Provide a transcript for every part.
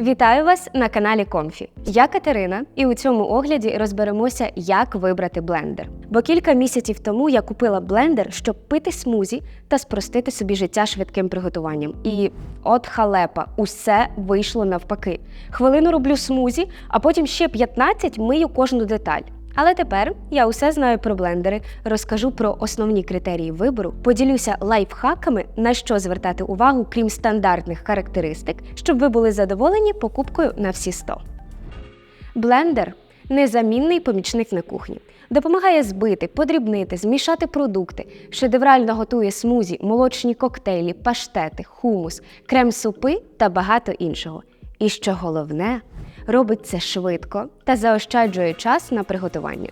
Вітаю вас на каналі Комфі. Я Катерина, і у цьому огляді розберемося, як вибрати блендер. Бо кілька місяців тому я купила блендер, щоб пити смузі та спростити собі життя швидким приготуванням. І от халепа, усе вийшло навпаки. Хвилину роблю смузі, а потім ще 15 мию кожну деталь. Але тепер я усе знаю про блендери, розкажу про основні критерії вибору, поділюся лайфхаками, на що звертати увагу, крім стандартних характеристик, щоб ви були задоволені покупкою на всі 100. Блендер незамінний помічник на кухні. Допомагає збити, подрібнити, змішати продукти, шедеврально готує смузі, молочні коктейлі, паштети, хумус, крем-супи та багато іншого. І що головне, робить це швидко та заощаджує час на приготування.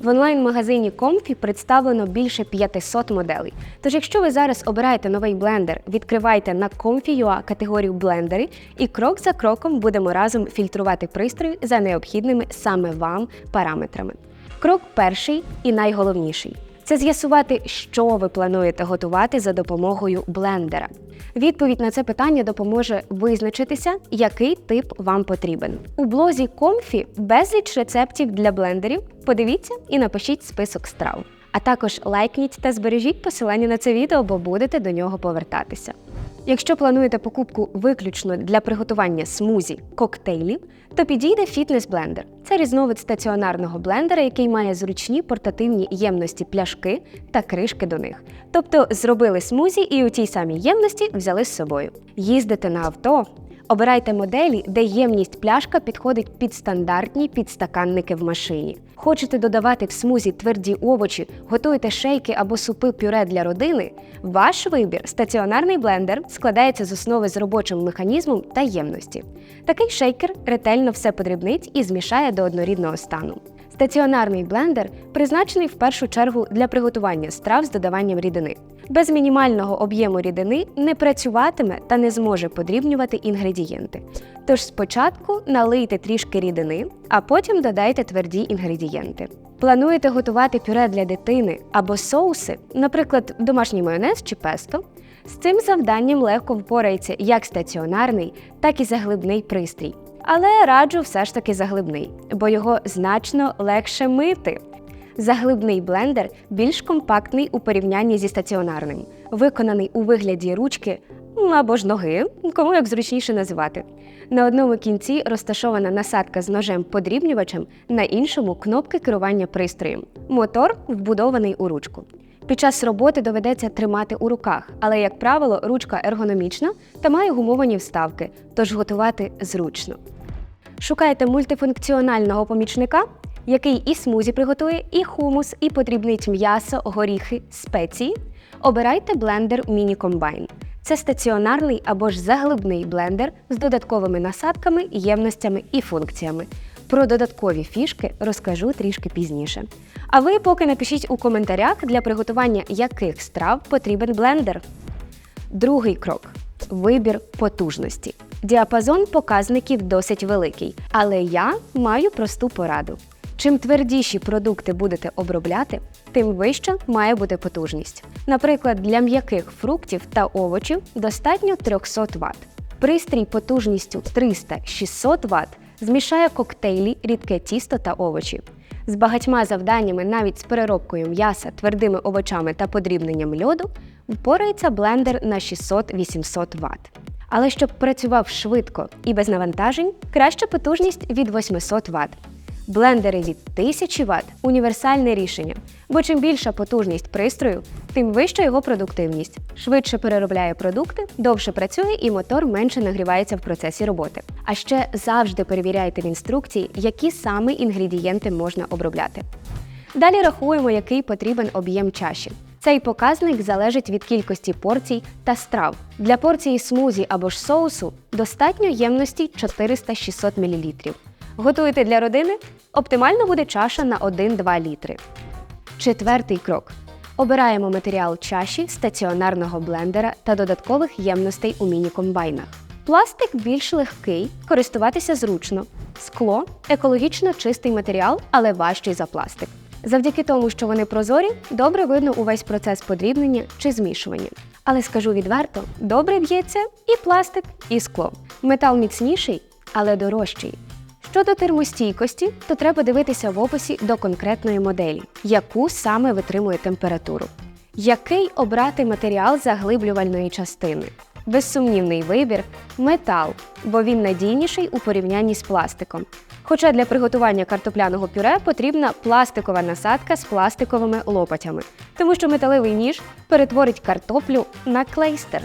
В онлайн-магазині Comfy представлено більше 500 моделей. Тож, якщо ви зараз обираєте новий блендер, відкривайте на Comfy.ua категорію блендери і крок за кроком будемо разом фільтрувати пристрої за необхідними саме вам параметрами. Крок перший і найголовніший це з'ясувати, що ви плануєте готувати за допомогою блендера. Відповідь на це питання допоможе визначитися, який тип вам потрібен. У блозі Comfy безліч рецептів для блендерів. Подивіться і напишіть список страв. А також лайкніть та збережіть посилання на це відео, бо будете до нього повертатися. Якщо плануєте покупку виключно для приготування смузі коктейлів, то підійде фітнес-блендер. Це різновид стаціонарного блендера, який має зручні портативні ємності пляшки та кришки до них. Тобто зробили смузі і у тій самій ємності взяли з собою. Їздите на авто. Обирайте моделі, де ємність пляшка підходить під стандартні підстаканники в машині. Хочете додавати в смузі тверді овочі, готуєте шейки або супи пюре для родини. Ваш вибір стаціонарний блендер складається з основи з робочим механізмом та ємності. Такий шейкер ретельно все подрібнить і змішає до однорідного стану. Стаціонарний блендер призначений в першу чергу для приготування страв з додаванням рідини. Без мінімального об'єму рідини не працюватиме та не зможе подрібнювати інгредієнти. Тож спочатку налийте трішки рідини, а потім додайте тверді інгредієнти. Плануєте готувати пюре для дитини або соуси, наприклад, домашній майонез чи песто. З цим завданням легко впорається як стаціонарний, так і заглибний пристрій. Але раджу все ж таки заглибний, бо його значно легше мити. Заглибний блендер більш компактний у порівнянні зі стаціонарним, виконаний у вигляді ручки або ж ноги, кому як зручніше називати. На одному кінці розташована насадка з ножем-подрібнювачем, на іншому кнопки керування пристроєм. Мотор вбудований у ручку. Під час роботи доведеться тримати у руках, але, як правило, ручка ергономічна та має гумовані вставки, тож готувати зручно. Шукайте мультифункціонального помічника, який і смузі приготує, і хумус, і подрібнить м'ясо, горіхи, спеції. Обирайте блендер Mini Combine. Це стаціонарний або ж заглибний блендер з додатковими насадками, ємностями і функціями. Про додаткові фішки розкажу трішки пізніше. А ви поки напишіть у коментарях, для приготування яких страв потрібен блендер. Другий крок вибір потужності. Діапазон показників досить великий, але я маю просту пораду. Чим твердіші продукти будете обробляти, тим вища має бути потужність. Наприклад, для м'яких фруктів та овочів достатньо 300 Вт. Пристрій потужністю 300-600 Вт змішає коктейлі, рідке тісто та овочі. З багатьма завданнями, навіть з переробкою м'яса, твердими овочами та подрібненням льоду, впорається блендер на 600-800 Вт. Але щоб працював швидко і без навантажень, краща потужність від 800 Вт. Блендери від 1000 Вт універсальне рішення, бо чим більша потужність пристрою, тим вища його продуктивність. Швидше переробляє продукти, довше працює і мотор менше нагрівається в процесі роботи. А ще завжди перевіряйте в інструкції, які саме інгредієнти можна обробляти. Далі рахуємо, який потрібен об'єм чаші. Цей показник залежить від кількості порцій та страв. Для порції смузі або ж соусу достатньо ємності 400-600 мл. Готуєте для родини? Оптимально буде чаша на 1-2 літри. Четвертий крок. Обираємо матеріал чаші, стаціонарного блендера та додаткових ємностей у міні-комбайнах. Пластик більш легкий, користуватися зручно. Скло екологічно чистий матеріал, але важчий за пластик. Завдяки тому, що вони прозорі, добре видно увесь процес подрібнення чи змішування. Але скажу відверто, добре б'ється і пластик, і скло. Метал міцніший, але дорожчий. Щодо термостійкості, то треба дивитися в описі до конкретної моделі, яку саме витримує температуру. Який обрати матеріал заглиблювальної частини? Безсумнівний вибір метал, бо він надійніший у порівнянні з пластиком. Хоча для приготування картопляного пюре потрібна пластикова насадка з пластиковими лопатями, тому що металевий ніж перетворить картоплю на клейстер.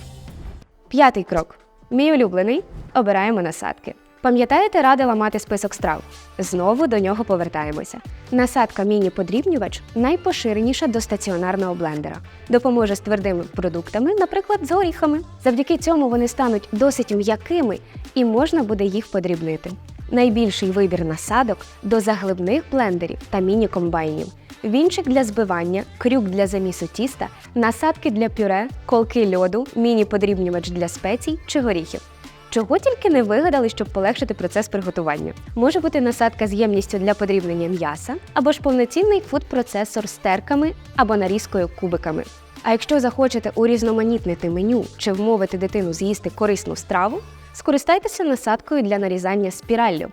П'ятий крок. Мій улюблений. Обираємо насадки. Пам'ятаєте, радила мати список страв? Знову до нього повертаємося. Насадка міні-подрібнювач найпоширеніша до стаціонарного блендера. Допоможе з твердими продуктами, наприклад, з горіхами. Завдяки цьому вони стануть досить м'якими і можна буде їх подрібнити. Найбільший вибір насадок до заглибних блендерів та міні-комбайнів. Вінчик для збивання, крюк для замісу тіста, насадки для пюре, колки льоду, міні-подрібнювач для спецій чи горіхів. Чого тільки не вигадали, щоб полегшити процес приготування. Може бути насадка з ємністю для подрібнення м'яса, або ж повноцінний фуд-процесор з терками або нарізкою кубиками. А якщо захочете урізноманітнити меню чи вмовити дитину з'їсти корисну страву, скористайтеся насадкою для нарізання спіраллю.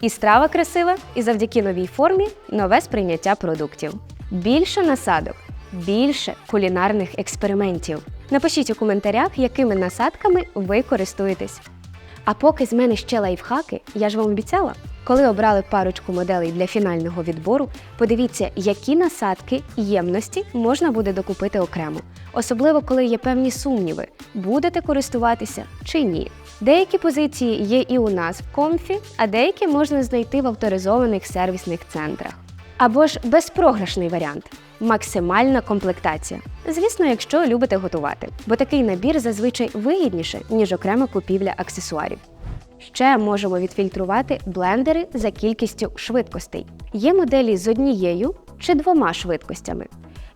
І страва красива, і завдяки новій формі нове сприйняття продуктів. Більше насадок, більше кулінарних експериментів. Напишіть у коментарях, якими насадками ви користуєтесь. А поки з мене ще лайфхаки, я ж вам обіцяла. Коли обрали парочку моделей для фінального відбору, подивіться, які насадки і ємності можна буде докупити окремо, особливо коли є певні сумніви, будете користуватися чи ні. Деякі позиції є і у нас в комфі, а деякі можна знайти в авторизованих сервісних центрах. Або ж безпрограшний варіант максимальна комплектація. Звісно, якщо любите готувати, бо такий набір зазвичай вигідніше, ніж окрема купівля аксесуарів. Ще можемо відфільтрувати блендери за кількістю швидкостей. Є моделі з однією чи двома швидкостями.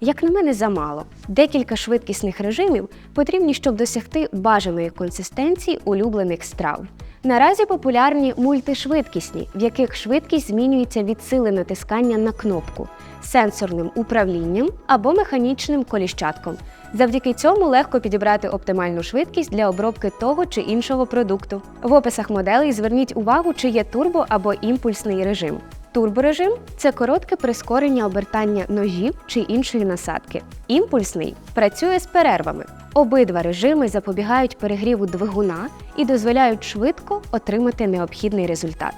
Як на мене, замало. Декілька швидкісних режимів потрібні, щоб досягти бажаної консистенції улюблених страв. Наразі популярні мультишвидкісні, в яких швидкість змінюється від сили натискання на кнопку, сенсорним управлінням або механічним коліщатком. Завдяки цьому легко підібрати оптимальну швидкість для обробки того чи іншого продукту. В описах моделей зверніть увагу, чи є турбо або імпульсний режим. Турборежим це коротке прискорення обертання ножів чи іншої насадки. Імпульсний працює з перервами. Обидва режими запобігають перегріву двигуна і дозволяють швидко отримати необхідний результат.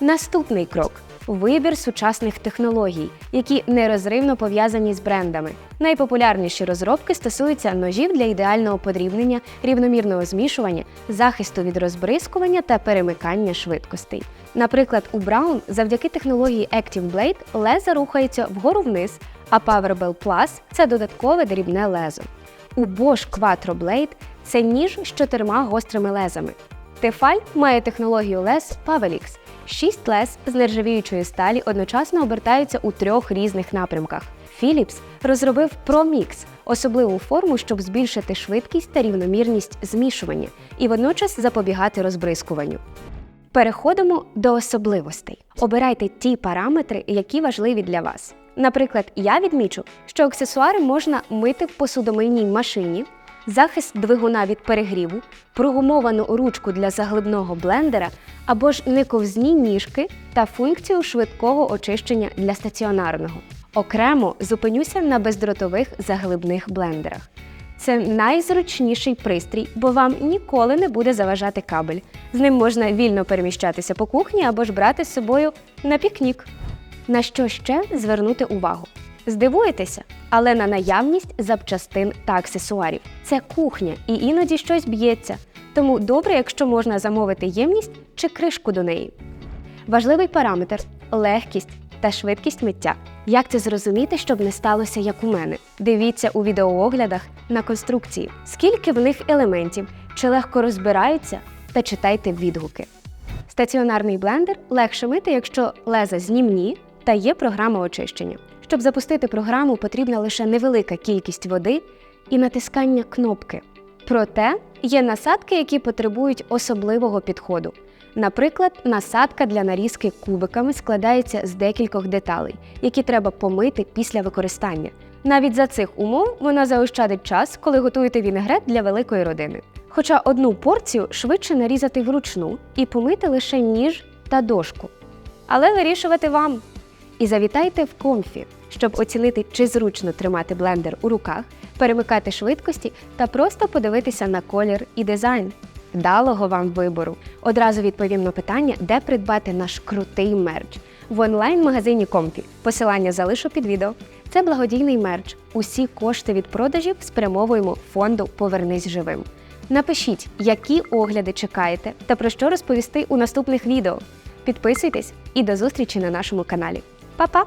Наступний крок вибір сучасних технологій, які нерозривно пов'язані з брендами. Найпопулярніші розробки стосуються ножів для ідеального подрібнення, рівномірного змішування, захисту від розбризкування та перемикання швидкостей. Наприклад, у Brown завдяки технології Active Blade леза рухається вгору вниз, а PowerBell Plus – це додаткове дрібне лезо. У Bosch Quattro Blade це ніж з чотирма гострими лезами. Tefal має технологію лез Pavelix. Шість лез з нержавіючої сталі одночасно обертаються у трьох різних напрямках. Philips розробив ProMix – особливу форму, щоб збільшити швидкість та рівномірність змішування і водночас запобігати розбризкуванню. Переходимо до особливостей. Обирайте ті параметри, які важливі для вас. Наприклад, я відмічу, що аксесуари можна мити в посудомийній машині, захист двигуна від перегріву, прогумовану ручку для заглибного блендера або ж нековзні ніжки та функцію швидкого очищення для стаціонарного. Окремо зупинюся на бездротових заглибних блендерах. Це найзручніший пристрій, бо вам ніколи не буде заважати кабель. З ним можна вільно переміщатися по кухні або ж брати з собою на пікнік. На що ще звернути увагу? Здивуєтеся, але на наявність запчастин та аксесуарів. Це кухня і іноді щось б'ється. Тому добре, якщо можна замовити ємність чи кришку до неї. Важливий параметр легкість та швидкість миття. Як це зрозуміти, щоб не сталося як у мене? Дивіться у відеооглядах на конструкції, скільки в них елементів, чи легко розбираються, та читайте відгуки. Стаціонарний блендер легше мити, якщо леза знімні та є програма очищення. Щоб запустити програму, потрібна лише невелика кількість води і натискання кнопки. Проте є насадки, які потребують особливого підходу. Наприклад, насадка для нарізки кубиками складається з декількох деталей, які треба помити після використання. Навіть за цих умов вона заощадить час, коли готуєте вінегрет для великої родини. Хоча одну порцію швидше нарізати вручну і помити лише ніж та дошку. Але вирішувати вам. І завітайте в комфі, щоб оцінити, чи зручно тримати блендер у руках, перемикати швидкості та просто подивитися на колір і дизайн. Вдалого вам вибору! Одразу відповім на питання, де придбати наш крутий мерч в онлайн-магазині Комфі. Посилання залишу під відео. Це благодійний мерч. Усі кошти від продажів спрямовуємо фонду Повернись живим. Напишіть, які огляди чекаєте та про що розповісти у наступних відео. Підписуйтесь і до зустрічі на нашому каналі. Па-па!